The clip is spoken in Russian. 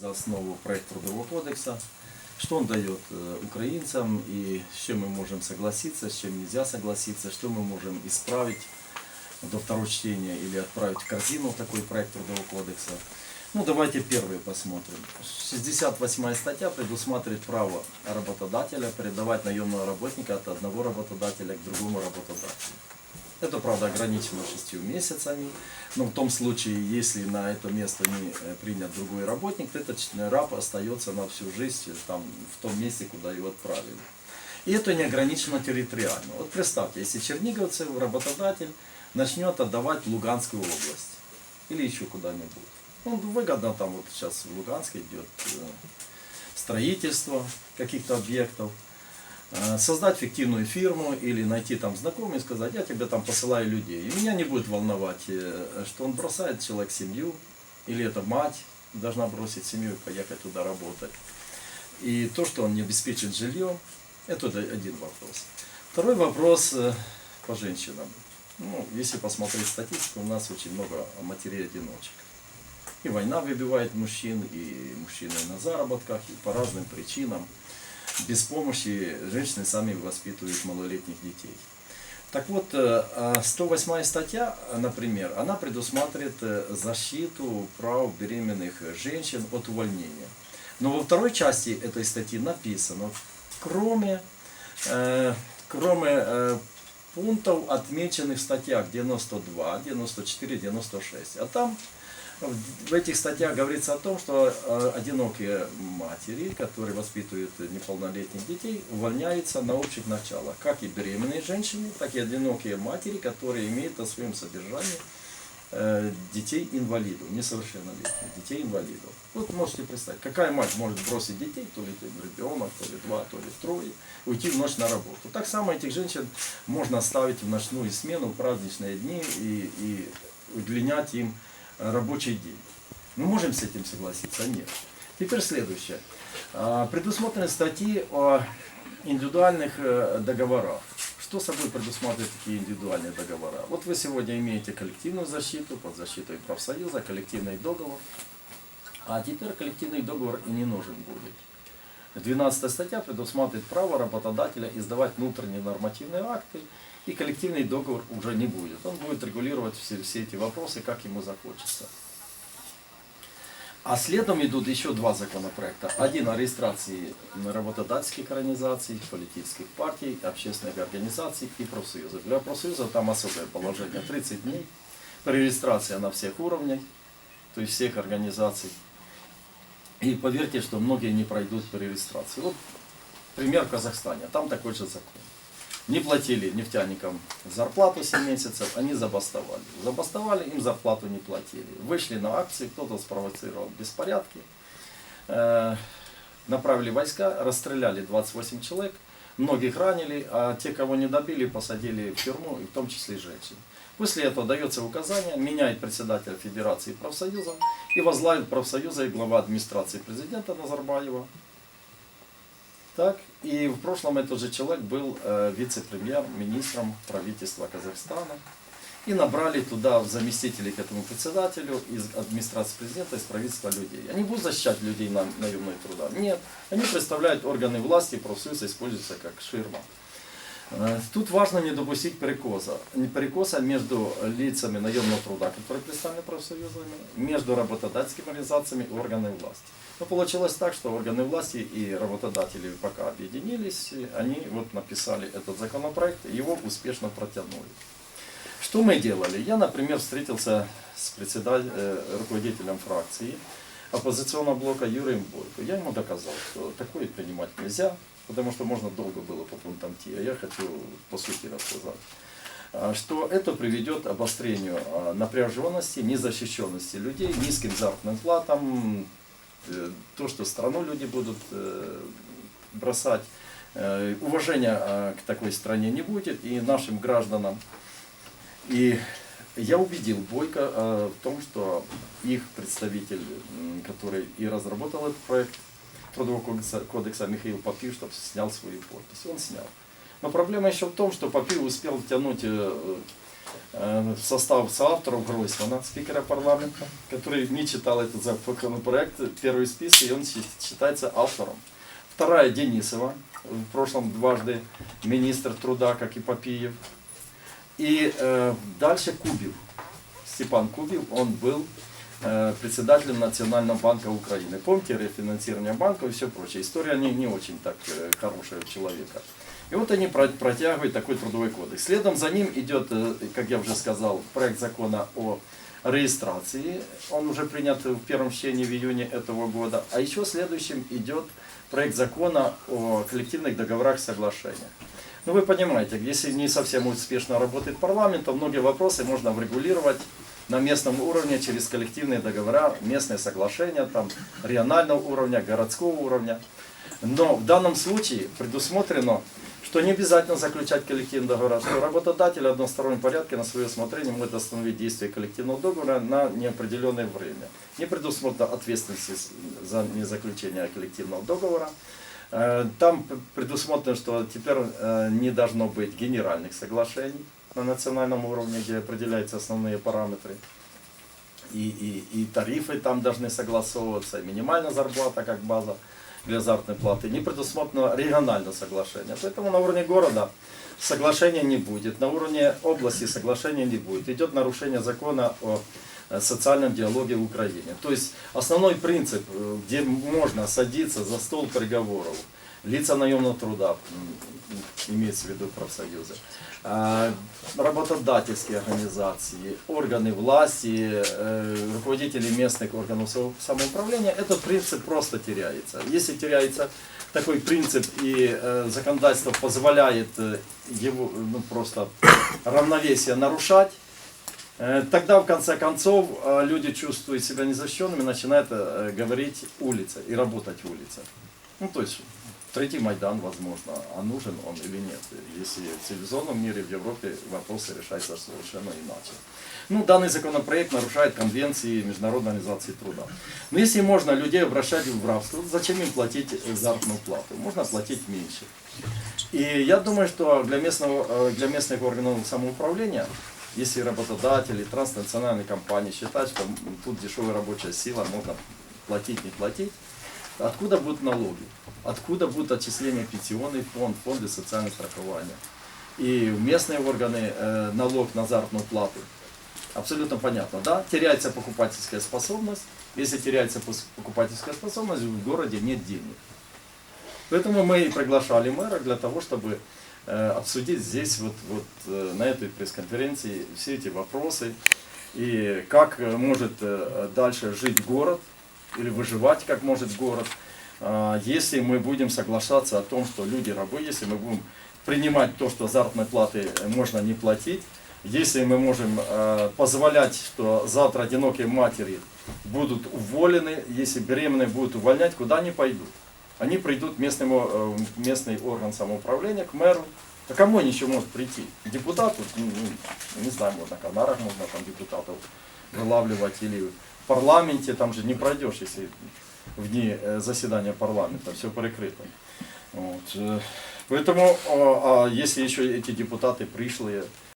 за основу проект Трудового кодекса. Что он дает э, украинцам и с чем мы можем согласиться, с чем нельзя согласиться, что мы можем исправить до второго чтения или отправить в корзину такой проект Трудового кодекса. Ну, давайте первый посмотрим. 68 статья предусматривает право работодателя передавать наемного работника от одного работодателя к другому работодателю. Это, правда, ограничено шестью месяцами, но в том случае, если на это место не э, принят другой работник, то этот раб остается на всю жизнь э, там, в том месте, куда его отправили. И это не ограничено территориально. Вот представьте, если черниговцы, работодатель начнет отдавать Луганскую область или еще куда-нибудь. Ну, выгодно там вот сейчас в Луганске идет э, строительство каких-то объектов. Э, Создать фиктивную фирму или найти там знакомых и сказать, я тебе там посылаю людей. И меня не будет волновать, э, что он бросает человек семью, или это мать должна бросить семью и поехать туда работать. И то, что он не обеспечит жильем, это один вопрос. Второй вопрос э, по женщинам. Ну, если посмотреть статистику, у нас очень много матерей-одиночек. И война выбивает мужчин, и мужчины на заработках, и по разным причинам. Без помощи женщины сами воспитывают малолетних детей. Так вот, э, а 108 статья, например, она предусматривает э, защиту прав беременных женщин от увольнения. Но во второй части этой статьи написано, кроме, э, кроме пунктов, отмеченных в статьях 92, 94, 96. А там в этих статьях говорится о том, что э, одинокие матери, которые воспитывают неполнолетних детей, увольняются на общих началах. Как и беременные женщины, так и одинокие матери, которые имеют на своем содержании э, детей-инвалидов, несовершеннолетних, детей-инвалидов. Вот можете представить, какая мать может бросить детей, то ли ребенок, то ли два, то ли трое, уйти в ночь на работу. Так само этих женщин можно оставить в ночную смену, в праздничные дни и, и удлинять им рабочий день. Мы можем с этим согласиться? Нет. Теперь следующее. А, Предусмотрены статьи о индивидуальных э, договорах. Что собой предусматривают такие индивидуальные договора? Вот вы сегодня имеете коллективную защиту под защитой профсоюза, коллективный договор. А теперь коллективный договор и не нужен будет. 12 статья предусматривает право работодателя издавать внутренние нормативные акты, и коллективный договор уже не будет. Он будет регулировать все, все эти вопросы, как ему захочется. А следом идут еще два законопроекта. Один о регистрации работодательских организаций, политических партий, общественных организаций и профсоюзов. Для профсоюзов там особое положение 30 дней. Регистрация на всех уровнях, то есть всех организаций. И поверьте, что многие не пройдут по регистрации. Вот пример в Казахстане. Там такой же закон. Не платили нефтяникам зарплату 7 месяцев, они забастовали. Забастовали, им зарплату не платили. Вышли на акции, кто-то спровоцировал беспорядки. Э, Направили войска, расстреляли 28 человек, многих ранили, а те, кого не добили, посадили в тюрьму, и в том числе и женщин. После этого дается указание, меняет председателя Федерации профсоюза и возглавит профсоюза и глава администрации президента Назарбаева. Так, и в прошлом этот же человек был э, вице-премьер-министром правительства Казахстана. И набрали туда заместителей к этому председателю из администрации президента, из правительства людей. Они будут защищать людей на наемной труда? Нет. Они представляют органы власти, профсоюз используются как ширма. Э, Тут важно не допустить перекоса. Перекоса между лицами наемного труда, которые представлены профсоюзами, между работодательскими организациями и органами власти. Но получилось так, что органы власти и работодатели пока объединились, они вот написали этот законопроект, его успешно протянули. Что мы делали? Я, например, встретился с председателем, э, руководителем фракции оппозиционного блока Юрием Бойко. Я ему доказал, что такое принимать нельзя, потому что можно долго было по пунктам идти, а я хочу по сути рассказать а, что это приведет к обострению а, напряженности, незащищенности людей, низким заработным платам, то, что страну люди будут э, бросать, э, уважения к такой стране не будет и нашим гражданам. И я убедил Бойко э, в том, что их представитель, который и разработал этот проект Трудового кодекса, кодекса Михаил Попив, чтобы снял свою подпись. Он снял. Но проблема еще в том, что Попив успел втянуть э, э, в состав соавторов Гройсмана, спикера парламента, который не читал этот законопроект, первый список, и он считается автором. Вторая Денисова, в прошлом дважды министр труда, как и Попиев. И э, дальше Кубів. Степан Кубів, он был э, председателем Национального банка Украины. Помните рефинансирование банка и все прочее. История не, не очень так э, хорошая у человека. И вот они про- протягивают такой трудовой кодекс. Следом за ним идет, э, как я уже сказал, проект закона о регистрации. Он уже принят в первом чтении в июне этого года. А еще следующим идет проект закона о коллективных договорах и соглашениях. Ну вы понимаете, если не совсем успешно работает парламент, то многие вопросы можно врегулировать на местном уровне через коллективные договора, местные соглашения, там, регионального уровня, городского уровня. Но в данном случае предусмотрено, что не обязательно заключать коллективный договор, что работодатель в одностороннем порядке на свое усмотрение может остановить действие коллективного договора на неопределенное время. Не предусмотрена ответственность за незаключение коллективного договора. Э, Там предусмотрено, что теперь э, не должно быть генеральных соглашений на национальном уровне, где определяются основные параметры. И, и, и тарифы там должны согласовываться, и минимальная зарплата как база для заработной платы. Не предусмотрено региональное соглашение. Поэтому на уровне города соглашения не будет, на уровне области соглашения не будет. Идет нарушение закона о э, социальном диалоге в Украине. То есть основной принцип, э, где можно садиться за стол переговоров, лица наемного труда, имеется в виду профсоюзы, а, работодательские организации, органы власти, э, руководители местных органов само- самоуправления, этот принцип просто теряется. Если теряется такой принцип и э, законодательство позволяет э, его ну, просто равновесие нарушать, Тогда, в конце концов, люди чувствуют себя незащищенными, начинают говорить улица и работать улица. Ну, то есть, третий Майдан, возможно, а нужен он или нет. Если в цивилизованном мире, в Европе вопросы решаются совершенно иначе. Ну, данный законопроект нарушает конвенции Международной организации труда. Но если можно людей обращать в рабство, зачем им платить э, заработную плату? Можно платить меньше. И я думаю, что для, местного, э, для местных органов самоуправления, если работодатели, транснациональные компании считают, что тут дешевая рабочая сила, можно платить, не платить, откуда будут налоги? Откуда будут отчисления пенсионный фонд, фонды социального страхования? И местные органы э, налог на заработную плату. Абсолютно понятно, да? Теряется покупательская способность. Если теряется покупательская способность, в городе нет денег. Поэтому мы и приглашали мэра для того, чтобы э, обсудить здесь, вот, вот э, на этой пресс-конференции, все эти вопросы. И как э, может э, дальше жить город, или выживать, как может город, а, если мы будем соглашаться о том, что люди рабы, если мы будем принимать то, что заработной платы можно не платить, если мы можем э, позволять, что завтра одинокие матери будут уволены, если беременные будут увольнять, куда они пойдут? Они придут к местному, э, в местный орган самоуправления, к мэру. А кому они еще могут прийти? Депутату? Ну, ну, не знаю, можно на канарах можно там депутатов вылавливать или в парламенте, там же не пройдешь, если в дни э, заседания парламента, все перекрыто. Вот. э, Поэтому, а, если еще эти депутаты пришлые,